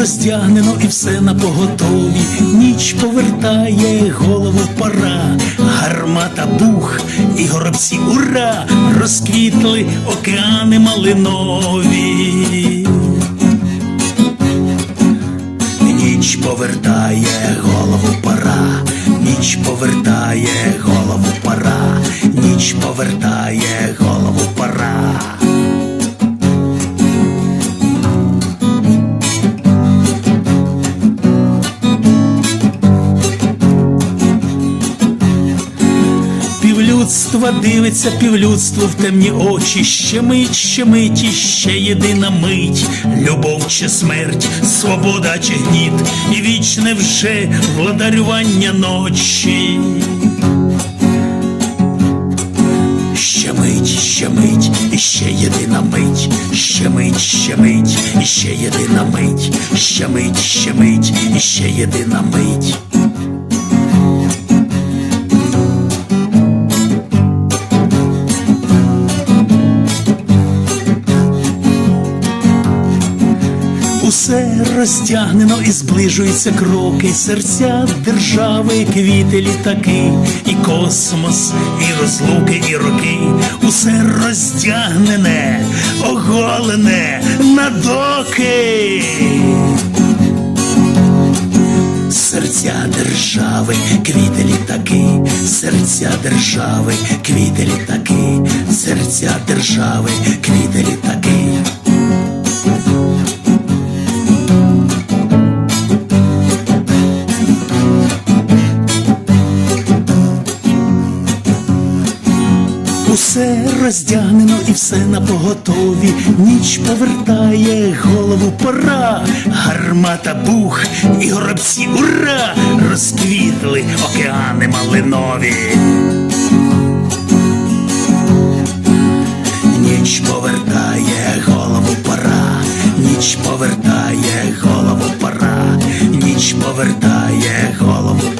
роздягнено і все на поготові. Ніч повертає голову пора, гармата бух і горобці ура, розквітли океани малинові. Ніч повертає голову пора, ніч повертає голову пора, ніч повертає голову Півлюдства дивиться півлюдство в темні очі, ще мить, ще мить, ще єдина мить, любов чи смерть, свобода чи гніт, і вічне вже владарювання ночі. Ще мить, ще мить, і ще єдина мить, ще мить, ще мить, і ще єдина мить, ще мить, ще мить, і ще єдина мить. Усе розтягнено і зближуються кроки, серця держави, квіти, літаки, і космос, і розлуки, і роки, усе роздягнене, оголене на доки. Серця держави, квіти літаки, серця держави, квіти літаки, серця держави, квіти літаки. Усе роздягнено і все на поготові, ніч повертає голову пора, гармата бух і горобці ура, розквітли океани малинові. Ніч повертає голову пора, ніч повертає голову пора, ніч повертає голову.